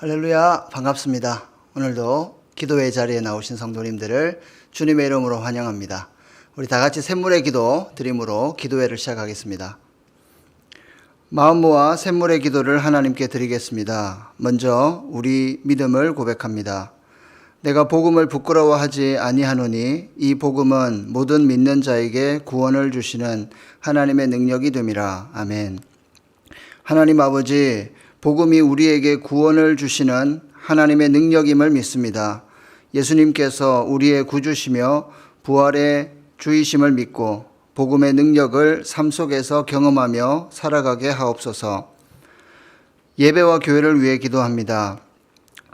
할렐루야 반갑습니다. 오늘도 기도의 자리에 나오신 성도님들을 주님의 이름으로 환영합니다. 우리 다 같이 샘물의 기도 드림으로 기도회를 시작하겠습니다. 마음 모아 샘물의 기도를 하나님께 드리겠습니다. 먼저 우리 믿음을 고백합니다. 내가 복음을 부끄러워하지 아니하노니 이 복음은 모든 믿는 자에게 구원을 주시는 하나님의 능력이 됨이라. 아멘. 하나님 아버지, 복음이 우리에게 구원을 주시는 하나님의 능력임을 믿습니다. 예수님께서 우리의 구주시며 부활의 주이심을 믿고 복음의 능력을 삶 속에서 경험하며 살아가게 하옵소서. 예배와 교회를 위해 기도합니다.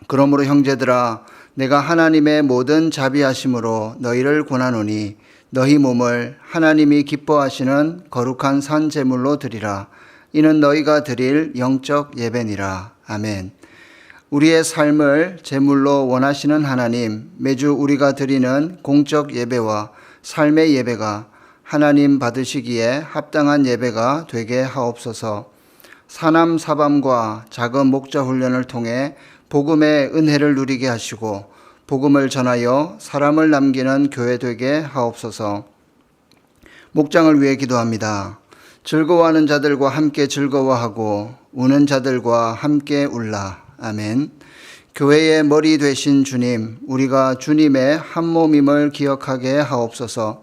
그러므로 형제들아 내가 하나님의 모든 자비하심으로 너희를 권하노니 너희 몸을 하나님이 기뻐하시는 거룩한 산 제물로 드리라. 이는 너희가 드릴 영적 예배니라. 아멘. 우리의 삶을 제물로 원하시는 하나님, 매주 우리가 드리는 공적 예배와 삶의 예배가 하나님 받으시기에 합당한 예배가 되게 하옵소서. 사남 사밤과 작은 목자 훈련을 통해 복음의 은혜를 누리게 하시고 복음을 전하여 사람을 남기는 교회 되게 하옵소서. 목장을 위해 기도합니다. 즐거워하는 자들과 함께 즐거워하고 우는 자들과 함께 울라. 아멘. 교회의 머리 되신 주님, 우리가 주님의 한 몸임을 기억하게 하옵소서.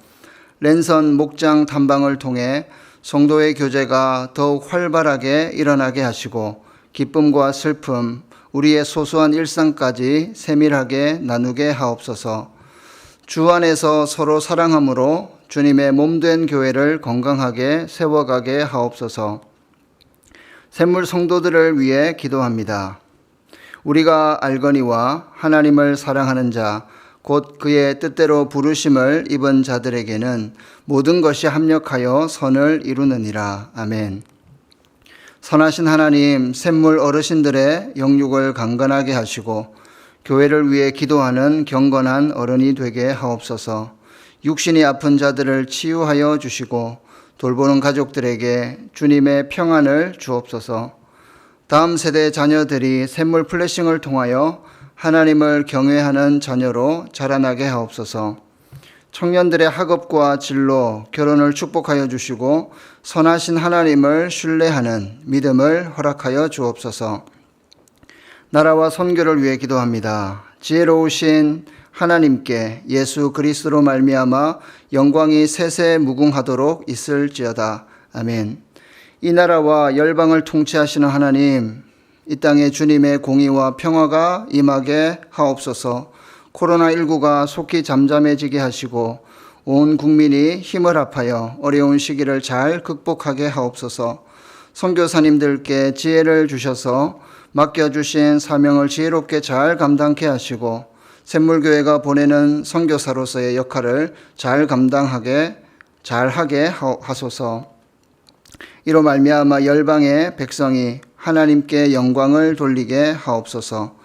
랜선 목장 탐방을 통해 성도의 교제가 더욱 활발하게 일어나게 하시고 기쁨과 슬픔, 우리의 소소한 일상까지 세밀하게 나누게 하옵소서. 주 안에서 서로 사랑함으로 주님의 몸된 교회를 건강하게 세워가게 하옵소서. 샘물 성도들을 위해 기도합니다. 우리가 알거니와 하나님을 사랑하는 자, 곧 그의 뜻대로 부르심을 입은 자들에게는 모든 것이 합력하여 선을 이루느니라. 아멘. 선하신 하나님, 샘물 어르신들의 영육을 강건하게 하시고 교회를 위해 기도하는 경건한 어른이 되게 하옵소서. 육신이 아픈 자들을 치유하여 주시고 돌보는 가족들에게 주님의 평안을 주옵소서. 다음 세대 자녀들이 샘물 플래싱을 통하여 하나님을 경외하는 자녀로 자라나게 하옵소서. 청년들의 학업과 진로, 결혼을 축복하여 주시고 선하신 하나님을 신뢰하는 믿음을 허락하여 주옵소서. 나라와 선교를 위해 기도합니다. 지혜로우신 하나님께 예수 그리스도로 말미암아 영광이 세세 무궁하도록 있을지어다. 아멘. 이 나라와 열방을 통치하시는 하나님, 이 땅에 주님의 공의와 평화가 임하게 하옵소서. 코로나19가 속히 잠잠해지게 하시고 온 국민이 힘을 합하여 어려운 시기를 잘 극복하게 하옵소서. 선교사님들께 지혜를 주셔서 맡겨주신 사명을 지혜롭게 잘 감당케 하시고 샘물교회가 보내는 선교사로서의 역할을 잘 감당하게 잘 하게 하소서. 이로 말미암아 열방의 백성이 하나님께 영광을 돌리게 하옵소서.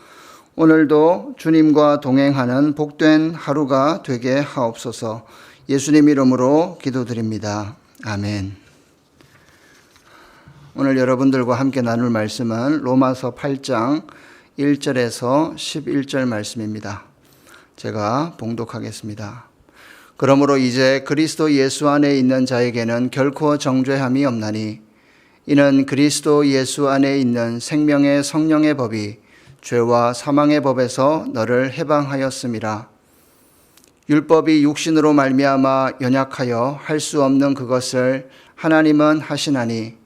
오늘도 주님과 동행하는 복된 하루가 되게 하옵소서. 예수님 이름으로 기도드립니다. 아멘. 오늘 여러분들과 함께 나눌 말씀은 로마서 8장 1절에서 11절 말씀입니다. 제가 봉독하겠습니다. 그러므로 이제 그리스도 예수 안에 있는 자에게는 결코 정죄함이 없나니 이는 그리스도 예수 안에 있는 생명의 성령의 법이 죄와 사망의 법에서 너를 해방하였음이라. 율법이 육신으로 말미암아 연약하여 할 수 없는 그것을 하나님은 하시나니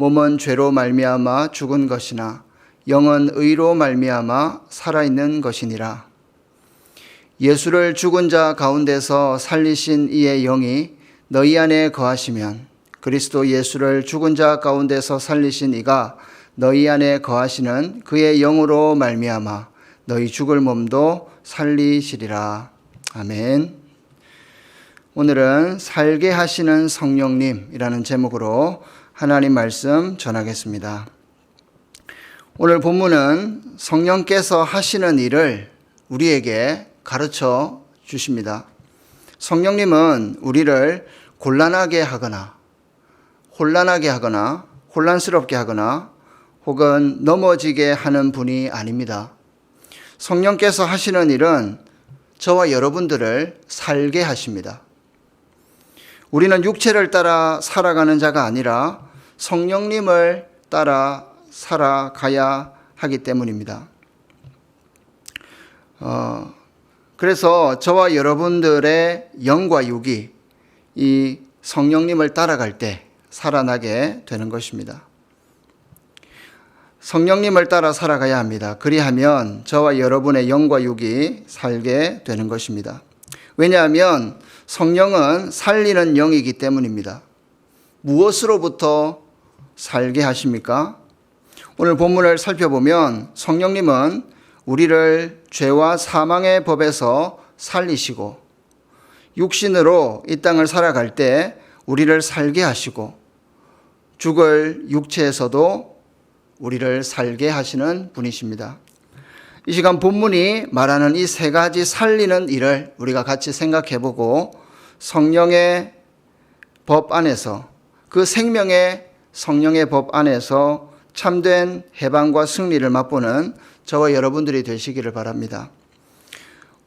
몸은 죄로 말미암아 죽은 것이나 영은 의로 말미암아 살아 있는 것이니라. 예수를 죽은 자 가운데서 살리신 이의 영이 너희 안에 거하시면 그리스도 예수를 죽은 자 가운데서 살리신 이가 너희 안에 거하시는 그의 영으로 말미암아 너희 죽을 몸도 살리시리라. 아멘. 오늘은 살게 하시는 성령님이라는 제목으로 하나님 말씀 전하겠습니다. 오늘 본문은 성령께서 하시는 일을 우리에게 가르쳐 주십니다. 성령님은 우리를 곤란하게 하거나 혼란하게 하거나 혼란스럽게 하거나 혹은 넘어지게 하는 분이 아닙니다. 성령께서 하시는 일은 저와 여러분들을 살게 하십니다. 우리는 육체를 따라 살아가는 자가 아니라 성령님을 따라 살아가야 하기 때문입니다. 어, 그래서 저와 여러분들의 영과 육이 이 성령님을 따라갈 때 살아나게 되는 것입니다. 성령님을 따라 살아가야 합니다. 그리하면 저와 여러분의 영과 육이 살게 되는 것입니다. 왜냐하면 성령은 살리는 영이기 때문입니다. 무엇으로부터 살게 하십니까? 오늘 본문을 살펴보면 성령님은 우리를 죄와 사망의 법에서 살리시고 육신으로 이 땅을 살아갈 때 우리를 살게 하시고 죽을 육체에서도 우리를 살게 하시는 분이십니다. 이 시간 본문이 말하는 이 세 가지 살리는 일을 우리가 같이 생각해 보고 성령의 법 안에서 그 생명의 성령의 법 안에서 참된 해방과 승리를 맛보는 저와 여러분들이 되시기를 바랍니다.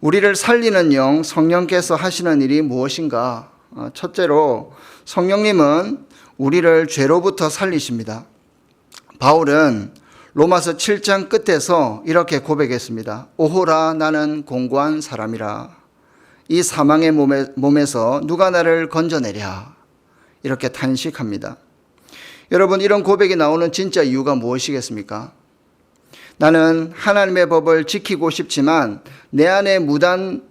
우리를 살리는 영, 성령께서 하시는 일이 무엇인가? 어, 첫째로 성령님은 우리를 죄로부터 살리십니다. 바울은 로마서 7장 끝에서 이렇게 고백했습니다. 오호라 나는 공고한 사람이라. 이 사망의 몸에, 몸에서 누가 나를 건져내랴. 이렇게 탄식합니다. 여러분, 이런 고백이 나오는 진짜 이유가 무엇이겠습니까? 나는 하나님의 법을 지키고 싶지만 내 안에 무단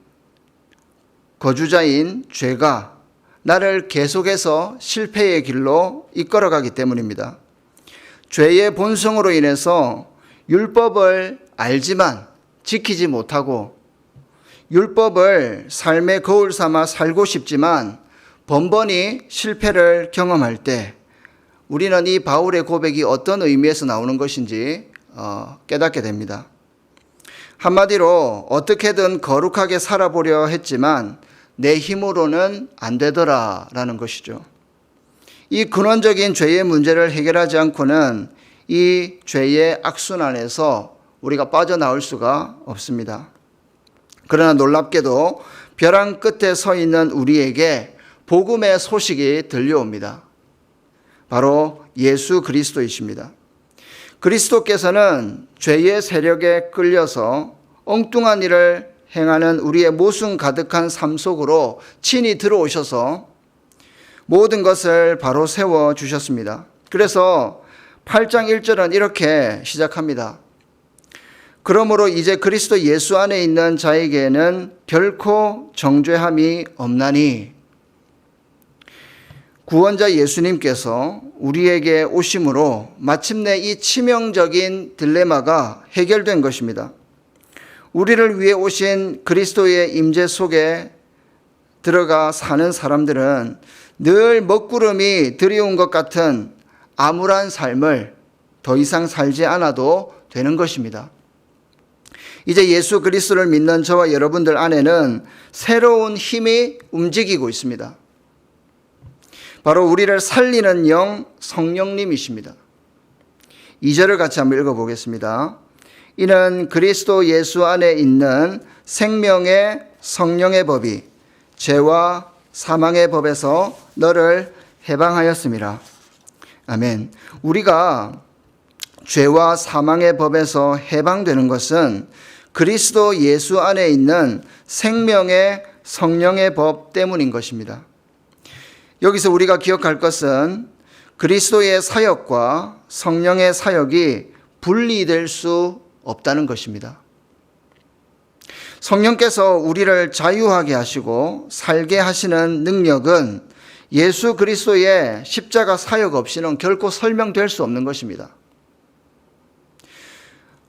거주자인 죄가 나를 계속해서 실패의 길로 이끌어가기 때문입니다. 죄의 본성으로 인해서 율법을 알지만 지키지 못하고 율법을 삶의 거울 삼아 살고 싶지만 번번이 실패를 경험할 때 우리는 이 바울의 고백이 어떤 의미에서 나오는 것인지 어, 깨닫게 됩니다. 한마디로 어떻게든 거룩하게 살아보려 했지만 내 힘으로는 안 되더라라는 것이죠. 이 근원적인 죄의 문제를 해결하지 않고는 이 죄의 악순환에서 우리가 빠져나올 수가 없습니다. 그러나 놀랍게도 벼랑 끝에 서 있는 우리에게 복음의 소식이 들려옵니다. 바로 예수 그리스도이십니다. 그리스도께서는 죄의 세력에 끌려서 엉뚱한 일을 행하는 우리의 모순 가득한 삶 속으로 친히 들어오셔서 모든 것을 바로 세워 주셨습니다. 그래서 8장 1절은 이렇게 시작합니다. 그러므로 이제 그리스도 예수 안에 있는 자에게는 결코 정죄함이 없나니 구원자 예수님께서 우리에게 오심으로 마침내 이 치명적인 딜레마가 해결된 것입니다. 우리를 위해 오신 그리스도의 임재 속에 들어가 사는 사람들은 늘 먹구름이 드리운 것 같은 암울한 삶을 더 이상 살지 않아도 되는 것입니다. 이제 예수 그리스도를 믿는 저와 여러분들 안에는 새로운 힘이 움직이고 있습니다. 바로 우리를 살리는 영 성령님이십니다. 2절을 같이 한번 읽어보겠습니다. 이는 그리스도 예수 안에 있는 생명의 성령의 법이 죄와 사망의 법에서 너를 해방하였습니다. 아멘. 우리가 죄와 사망의 법에서 해방되는 것은 그리스도 예수 안에 있는 생명의 성령의 법 때문인 것입니다. 여기서 우리가 기억할 것은 그리스도의 사역과 성령의 사역이 분리될 수 없다는 것입니다. 성령께서 우리를 자유하게 하시고 살게 하시는 능력은 예수 그리스도의 십자가 사역 없이는 결코 설명될 수 없는 것입니다.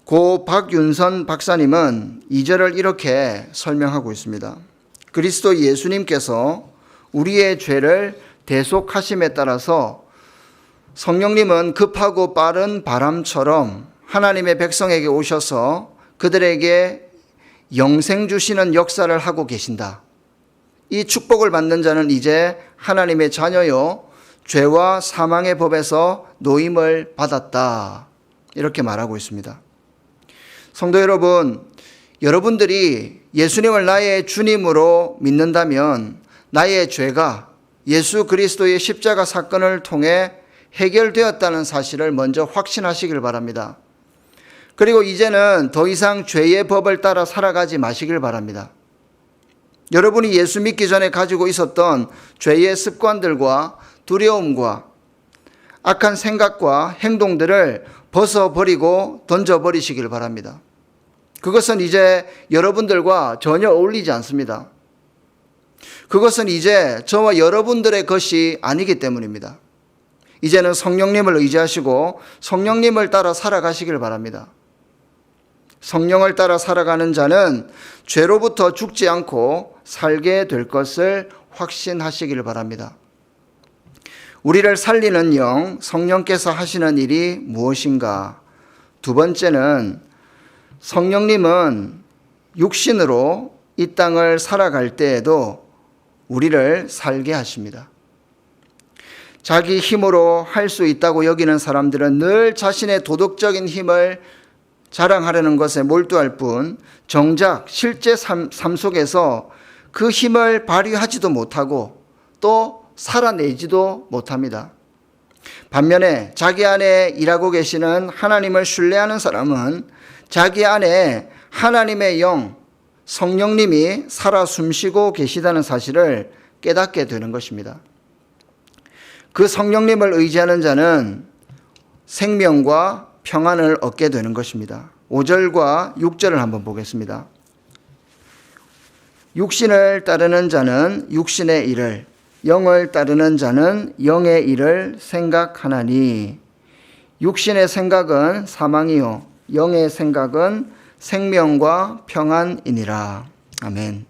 고 박윤선 박사님은 이 절을 이렇게 설명하고 있습니다. 그리스도 예수님께서 우리의 죄를 대속하심에 따라서 성령님은 급하고 빠른 바람처럼 하나님의 백성에게 오셔서 그들에게 영생 주시는 역사를 하고 계신다. 이 축복을 받는 자는 이제 하나님의 자녀요, 죄와 사망의 법에서 노임을 받았다. 이렇게 말하고 있습니다. 성도 여러분, 여러분들이 예수님을 나의 주님으로 믿는다면 나의 죄가 예수 그리스도의 십자가 사건을 통해 해결되었다는 사실을 먼저 확신하시길 바랍니다. 그리고 이제는 더 이상 죄의 법을 따라 살아가지 마시길 바랍니다. 여러분이 예수 믿기 전에 가지고 있었던 죄의 습관들과 두려움과 악한 생각과 행동들을 벗어버리고 던져버리시길 바랍니다. 그것은 이제 여러분들과 전혀 어울리지 않습니다. 그것은 이제 저와 여러분들의 것이 아니기 때문입니다. 이제는 성령님을 의지하시고 성령님을 따라 살아가시길 바랍니다. 성령을 따라 살아가는 자는 죄로부터 죽지 않고 살게 될 것을 확신하시길 바랍니다. 우리를 살리는 영, 성령께서 하시는 일이 무엇인가? 두 번째는 성령님은 육신으로 이 땅을 살아갈 때에도 우리를 살게 하십니다. 자기 힘으로 할 수 있다고 여기는 사람들은 늘 자신의 도덕적인 힘을 자랑하려는 것에 몰두할 뿐 정작 실제 삶, 삶 속에서 그 힘을 발휘하지도 못하고 또 살아내지도 못합니다. 반면에 자기 안에 일하고 계시는 하나님을 신뢰하는 사람은 자기 안에 하나님의 영, 성령님이 살아 숨쉬고 계시다는 사실을 깨닫게 되는 것입니다. 그 성령님을 의지하는 자는 생명과 평안을 얻게 되는 것입니다. 5절과 6절을 한번 보겠습니다. 육신을 따르는 자는 육신의 일을, 영을 따르는 자는 영의 일을 생각하나니, 육신의 생각은 사망이요, 영의 생각은 생명과 평안이니라. 아멘.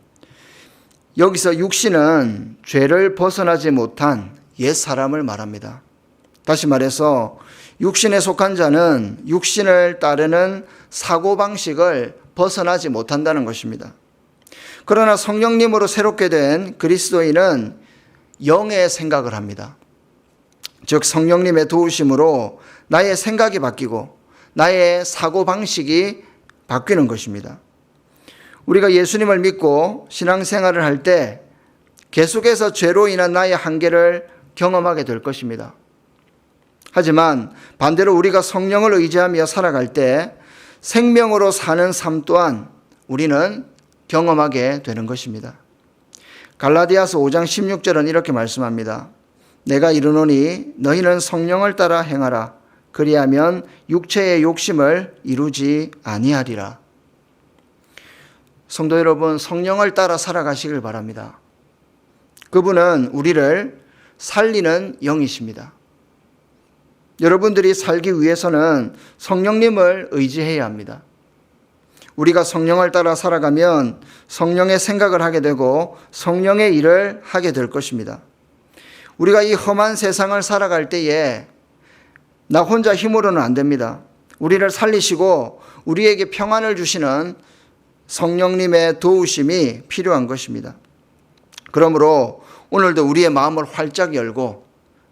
여기서 육신은 죄를 벗어나지 못한 옛 사람을 말합니다. 다시 말해서 육신에 속한 자는 육신을 따르는 사고방식을 벗어나지 못한다는 것입니다. 그러나 성령님으로 새롭게 된 그리스도인은 영의 생각을 합니다. 즉, 성령님의 도우심으로 나의 생각이 바뀌고 나의 사고방식이 바뀌는 것입니다. 우리가 예수님을 믿고 신앙생활을 할 때 계속해서 죄로 인한 나의 한계를 경험하게 될 것입니다. 하지만 반대로 우리가 성령을 의지하며 살아갈 때 생명으로 사는 삶 또한 우리는 경험하게 되는 것입니다. 갈라디아서 5장 16절은 이렇게 말씀합니다. 내가 이르노니 너희는 성령을 따라 행하라. 그리하면 육체의 욕심을 이루지 아니하리라. 성도 여러분, 성령을 따라 살아가시길 바랍니다. 그분은 우리를 살리는 영이십니다. 여러분들이 살기 위해서는 성령님을 의지해야 합니다. 우리가 성령을 따라 살아가면 성령의 생각을 하게 되고 성령의 일을 하게 될 것입니다. 우리가 이 험한 세상을 살아갈 때에 나 혼자 힘으로는 안 됩니다. 우리를 살리시고 우리에게 평안을 주시는 성령님의 도우심이 필요한 것입니다. 그러므로 오늘도 우리의 마음을 활짝 열고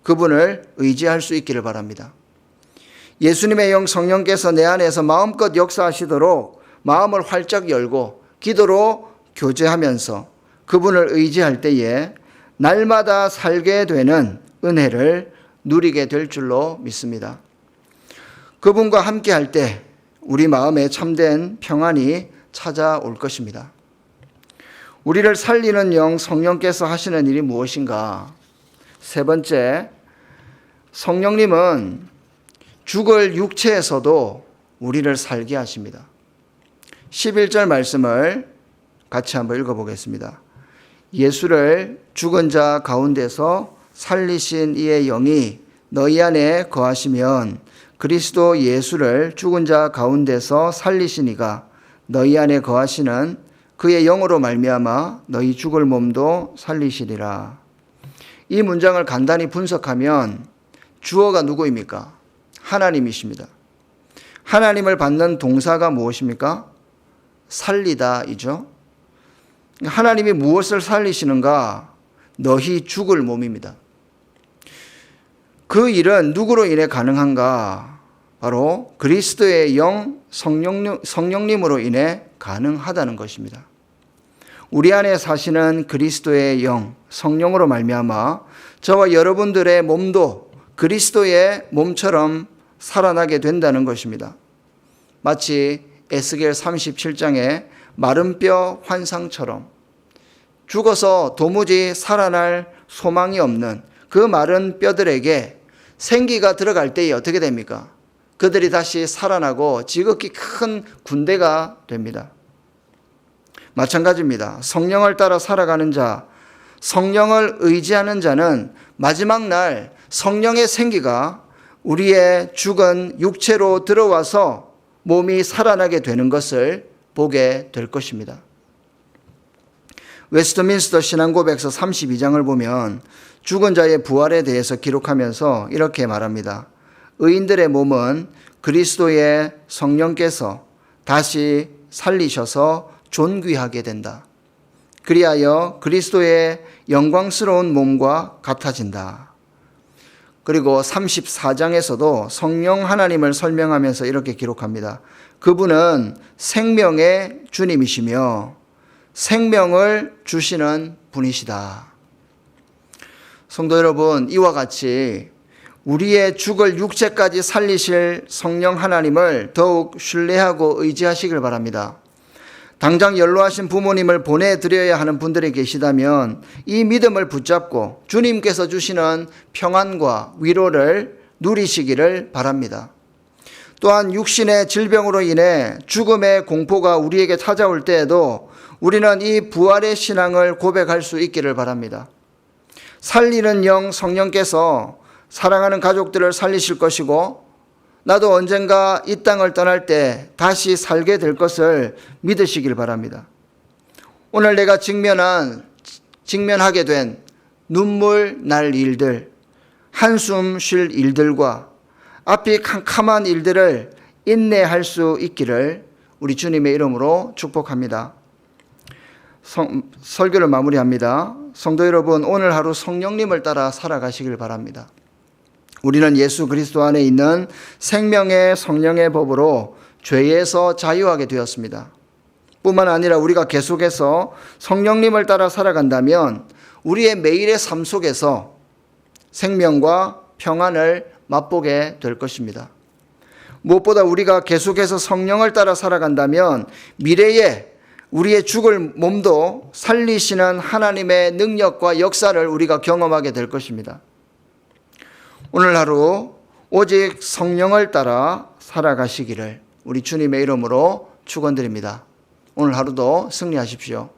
그분을 의지할 수 있기를 바랍니다. 예수님의 영 성령께서 내 안에서 마음껏 역사하시도록 마음을 활짝 열고 기도로 교제하면서 그분을 의지할 때에 날마다 살게 되는 은혜를 누리게 될 줄로 믿습니다. 그분과 함께 할 때 우리 마음에 참된 평안이 찾아올 것입니다. 우리를 살리는 영 성령께서 하시는 일이 무엇인가? 세 번째, 성령님은 죽을 육체에서도 우리를 살게 하십니다. 11절 말씀을 같이 한번 읽어보겠습니다. 예수를 죽은 자 가운데서 살리신 이의 영이 너희 안에 거하시면 그리스도 예수를 죽은 자 가운데서 살리시니가 너희 안에 거하시는 그의 영으로 말미암아 너희 죽을 몸도 살리시리라. 이 문장을 간단히 분석하면 주어가 누구입니까? 하나님이십니다. 하나님을 받는 동사가 무엇입니까? 살리다이죠. 하나님이 무엇을 살리시는가? 너희 죽을 몸입니다. 그 일은 누구로 인해 가능한가? 바로 그리스도의 영 성령님, 성령님으로 인해 가능하다는 것입니다. 우리 안에 사시는 그리스도의 영 성령으로 말미암아 저와 여러분들의 몸도 그리스도의 몸처럼 살아나게 된다는 것입니다. 마치 에스겔 37장의 마른 뼈 환상처럼 죽어서 도무지 살아날 소망이 없는 그 마른 뼈들에게 생기가 들어갈 때에 어떻게 됩니까? 그들이 다시 살아나고 지극히 큰 군대가 됩니다. 마찬가지입니다. 성령을 따라 살아가는 자, 성령을 의지하는 자는 마지막 날 성령의 생기가 우리의 죽은 육체로 들어와서 몸이 살아나게 되는 것을 보게 될 것입니다. 웨스트민스터 신앙고백서 32장을 보면 죽은 자의 부활에 대해서 기록하면서 이렇게 말합니다. 의인들의 몸은 그리스도의 성령께서 다시 살리셔서 존귀하게 된다. 그리하여 그리스도의 영광스러운 몸과 같아진다. 그리고 34장에서도 성령 하나님을 설명하면서 이렇게 기록합니다. 그분은 생명의 주님이시며 생명을 주시는 분이시다. 성도 여러분, 이와 같이 우리의 죽을 육체까지 살리실 성령 하나님을 더욱 신뢰하고 의지하시길 바랍니다. 당장 연로하신 부모님을 보내드려야 하는 분들이 계시다면 이 믿음을 붙잡고 주님께서 주시는 평안과 위로를 누리시기를 바랍니다. 또한 육신의 질병으로 인해 죽음의 공포가 우리에게 찾아올 때에도 우리는 이 부활의 신앙을 고백할 수 있기를 바랍니다. 살리는 영 성령께서 사랑하는 가족들을 살리실 것이고 나도 언젠가 이 땅을 떠날 때 다시 살게 될 것을 믿으시길 바랍니다. 오늘 내가 직면한 직면하게 된 눈물 날 일들, 한숨 쉴 일들과 앞이 캄캄한 일들을 인내할 수 있기를 우리 주님의 이름으로 축복합니다. 성, 설교를 마무리합니다. 성도 여러분, 오늘 하루 성령님을 따라 살아가시길 바랍니다. 우리는 예수 그리스도 안에 있는 생명의 성령의 법으로 죄에서 자유하게 되었습니다. 뿐만 아니라 우리가 계속해서 성령님을 따라 살아간다면 우리의 매일의 삶 속에서 생명과 평안을 맛보게 될 것입니다. 무엇보다 우리가 계속해서 성령을 따라 살아간다면 미래에 우리의 죽을 몸도 살리시는 하나님의 능력과 역사를 우리가 경험하게 될 것입니다. 오늘 하루 오직 성령을 따라 살아가시기를 우리 주님의 이름으로 축원드립니다. 오늘 하루도 승리하십시오.